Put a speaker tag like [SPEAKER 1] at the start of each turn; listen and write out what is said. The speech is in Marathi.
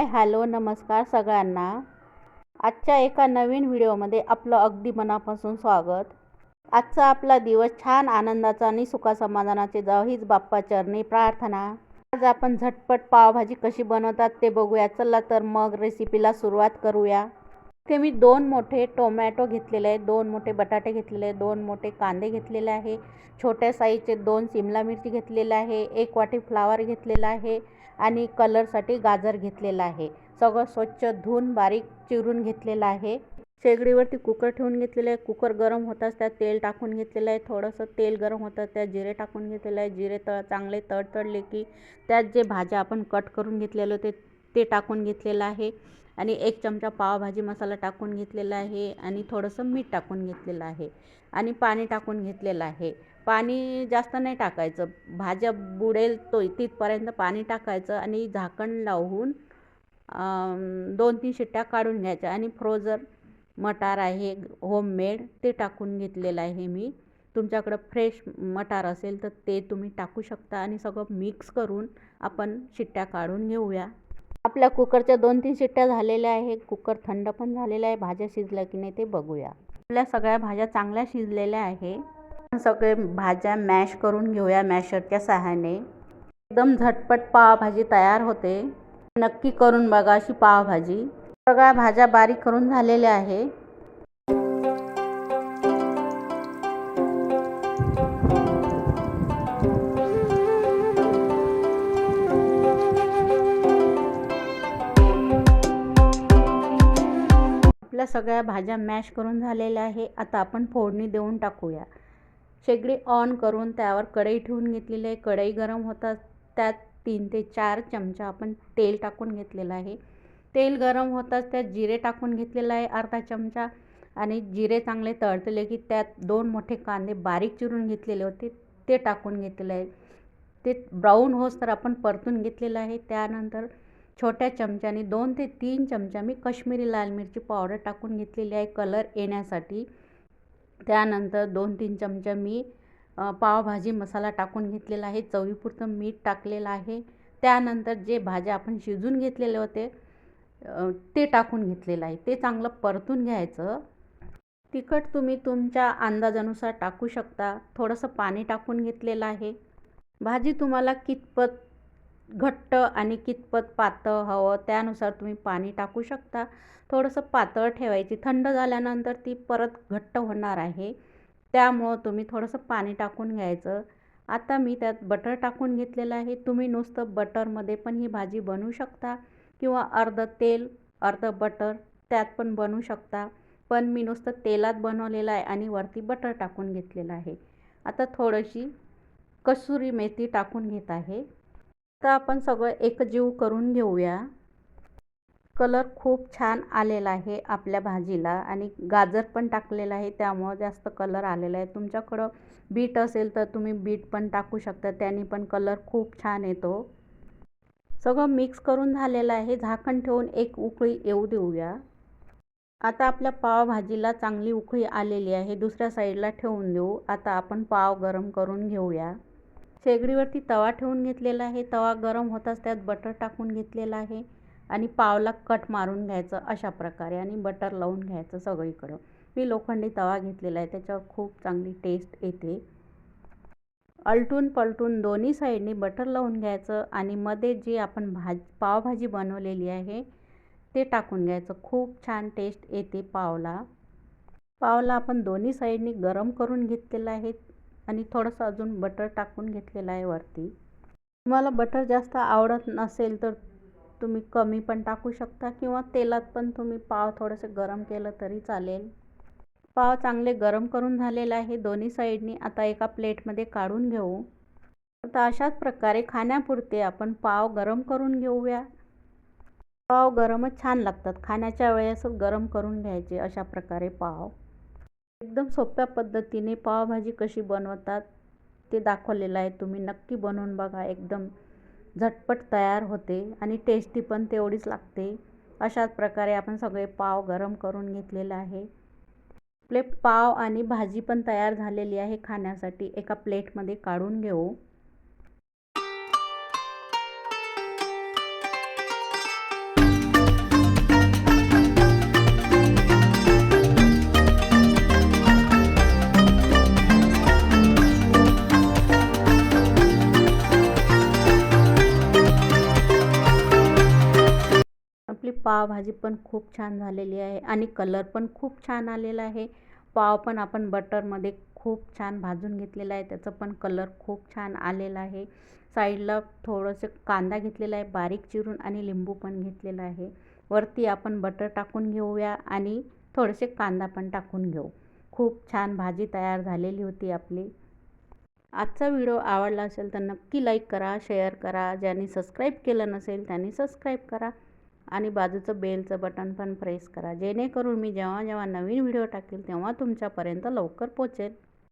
[SPEAKER 1] हाय हॅलो नमस्कार सगळ्यांना. आजच्या एका नवीन व्हिडिओमध्ये आपलं अगदी मनापासून स्वागत. आजचा आपला दिवस छान आनंदाचा आणि सुखासमाधानाचे जावो हीच बाप्पा चरणी प्रार्थना. आज आपण झटपट पावभाजी कशी बनवतात ते बघूया. चला तर मग रेसिपीला सुरुवात करूया. ते मी दोन मोठे टोमॅटो घेतलेले आहे दोन मोठे बटाटे घेतलेले आहे दोन मोठे कांदे घेतलेले आहे. छोट्या साईजचे दोन सिमला मिरची घेतलेले आहे. एक वाटी फ्लावर घेतलेला आहे आणि कलरसाठी गाजर घेतलेला आहे. सगळं स्वच्छ धुवून बारीक चिरून घेतलेलं आहे. शेगडीवरती कुकर ठेवून घेतलेलं आहे. कुकर गरम होताच त्यात तेल टाकून घेतलेलं आहे. थोडंसं तेल गरम होतं त्यात जिरे टाकून घेतलेलं आहे. जिरे तळ चांगले तडतडले की त्यात जे भाज्या आपण कट करून घेतलेलं ते ते टाकून घेतलेलं आहे. आणि एक चमचा पावभाजी मसाला टाकून घेतलेला आहे आणि थोडंसं मीठ टाकून घेतलेलं आहे आणि पाणी टाकून घेतलेलं आहे. पाणी जास्त नाही टाकायचं. भाज्या बुडेल तो तिथपर्यंत पाणी टाकायचं आणि झाकण लावून दोन तीन शिट्ट्या काढून घ्यायच्या आणि फ्रोझर मटार आहे होममेड ते टाकून घेतलेलं आहे मी. तुमच्याकडं फ्रेश मटार असेल तर ते तुम्ही टाकू शकता आणि सगळं मिक्स करून आपण शिट्ट्या काढून घेऊया. आपल्या कुकरच्या दोन तीन शिट्ट्या झालेल्या आहे कुकर थंड पण झालेला आहे. भाज्या शिजल्या की नाही ते बघूया. आपल्या सगळ्या भाज्या चांगल्या शिजलेल्या आहे. सगळे भाज्या मॅश करून घेऊया मॅशरच्या सहाय्याने. एकदम झटपट पावभाजी तयार होते. नक्की करून बघा अशी पावभाजी. सगळ्या भाज्या बारीक करून झालेल्या आहे आपल्या सगळ्या भाज्या मॅश करून झालेल्या आहे. आता आपण फोडणी देऊन टाकूया. शेगडी ऑन करून त्यावर कढई ठेवून घेतलेली आहे. कढई गरम होतात त्यात तीन ते चार चमचा आपण तेल टाकून घेतलेलं आहे. तेल गरम होताच त्यात जिरे टाकून घेतलेलं आहे अर्धा चमचा. आणि जिरे चांगले तळतले की त्यात दोन मोठे कांदे बारीक चिरून घेतलेले होते ते टाकून घेतलेलं आहे. ते ब्राऊन होस तर आपण परतून घेतलेलं आहे. त्यानंतर छोट्या चमच्याने दोन ते तीन चमचा मी कश्मीरी लाल मिरची पावडर टाकून घेतलेली आहे. कलर येण्यासाठी. त्यानंतर दोन तीन चमचा मी पावभाजी मसाला टाकून घेतलेला आहे. चवीपुरतं मीठ टाकलेलं आहे. त्यानंतर जे भाज्या आपण शिजून घेतलेले होते ते टाकून घेतलेलं आहे. ते चांगलं परतून घ्यायचं. तिखट तुम्ही तुमच्या अंदाजानुसार टाकू शकता. थोडंसं पाणी टाकून घेतलेलं आहे. भाजी तुम्हाला कितपत घट्ट आणि कितपत पातळ हवं त्यानुसार तुम्ही पाणी टाकू शकता. थोडंसं पातळ ठेवायची. थंड झाल्यानंतर ती परत घट्ट होणार आहे. त्यामुळं तुम्ही थोडंसं पाणी टाकून घ्यायचं. आता मी त्यात बटर टाकून घेतलेलं आहे. तुम्ही नुसतं बटरमध्ये पण ही भाजी बनवू शकता किंवा अर्धं तेल अर्धं बटर त्यात पण बनवू शकता. पण मी नुसतं तेलात बनवलेलं आहे आणि वरती बटर टाकून घेतलेलं आहे. आता थोडीशी कसुरी मेथी टाकून घेत आहे. तर आपण सगळं एकजीव करून घेऊया. कलर खूप छान आलेला आहे आपल्या भाजीला आणि गाजर पण टाकलेलं आहे त्यामुळं जास्त कलर आलेला आहे. तुमच्याकडं बीट असेल तर तुम्ही बीट पण टाकू शकता त्याने पण कलर खूप छान येतो. सगळं मिक्स करून झालेलं आहे झाकण ठेवून एक उकळी येऊ देऊया. आता आपल्या पावभाजीला चांगली उकळी आलेली आहे दुसऱ्या साईडला ठेवून देऊ. आता आपण पाव गरम करून घेऊया. शेगडीवरती तवा ठेवून घेतलेला आहे. तवा गरम होताच त्यात बटर टाकून घेतलेला आहे आणि पावला कट मारून घ्यायचं अशा प्रकारे आणि बटर लावून घ्यायचं सगळीकडं. मी लोखंडी तवा घेतलेला आहे त्याच्यावर खूप चांगली टेस्ट येते. अलटून पलटून दोन्ही साईडने बटर लावून घ्यायचं आणि मध्ये जी आपण भाज पावभाजी बनवलेली आहे ते टाकून घ्यायचं. खूप छान टेस्ट येते पावला. पावला आपण दोन्ही साईडने गरम करून घेतलेला आहे. आणि थोडंसं अजून बटर टाकून घेतलेलं आहे वरती. तुम्हाला बटर जास्त आवडत नसेल तर तुम्ही कमी पण टाकू शकता किंवा तेलात पण तुम्ही पाव थोडंसं गरम केलं तरी चालेल. पाव चांगले गरम करून झालेला आहे दोन्ही साईडनी. आता एका प्लेटमध्ये काढून घेऊ. आता अशाच प्रकारे खाण्यापुरते आपण पाव गरम करून घेऊया. पाव गरमच छान लागतात. खाण्याच्या वेळेसच गरम करून घ्यायचे अशा प्रकारे पाव. एकदम सोप्या पद्धतीने पावभाजी कशी बनवतात ते दाखवलेलं आहे. तुम्ही नक्की बनवून बघा. एकदम झटपट तयार होते आणि टेस्टी पण तेवढीच लागते. अशाच प्रकारे आपण सगळे पाव गरम करून घेतलेले आहे. आपले पाव आणि भाजी पण तयार झालेली आहे खाण्यासाठी. एका प्लेटमध्ये काढून घेऊ. पावभाजी पण खूप छान झालेली आहे आणि कलर पण खूप छान आलेला आहे. पाव पण आपण बटरमध्ये खूप छान भाजून घेतलेला आहे. त्याचं पण कलर खूप छान आलेला आहे. साईडला थोडंसं कांदा घेतलेला आहे बारीक चिरून आणि लिंबू पण घेतलेला आहे. वरती आपण बटर टाकून घेऊया आणि थोडेसे कांदा पण टाकून घेऊ. खूप छान भाजी तयार झालेली होती आपली. आजचा व्हिडिओ आवडला असेल तर नक्की लाईक करा शेअर करा. ज्यांनी सबस्क्राईब केलं नसेल त्यांनी सबस्क्राईब करा. आणि बाजूचं बेलचं बटन पण प्रेस करा. जेणेकरून मी जेव्हा जेव्हा नवीन व्हिडिओ टाकेल तेव्हा तुमच्यापर्यंत लवकर पोचेल.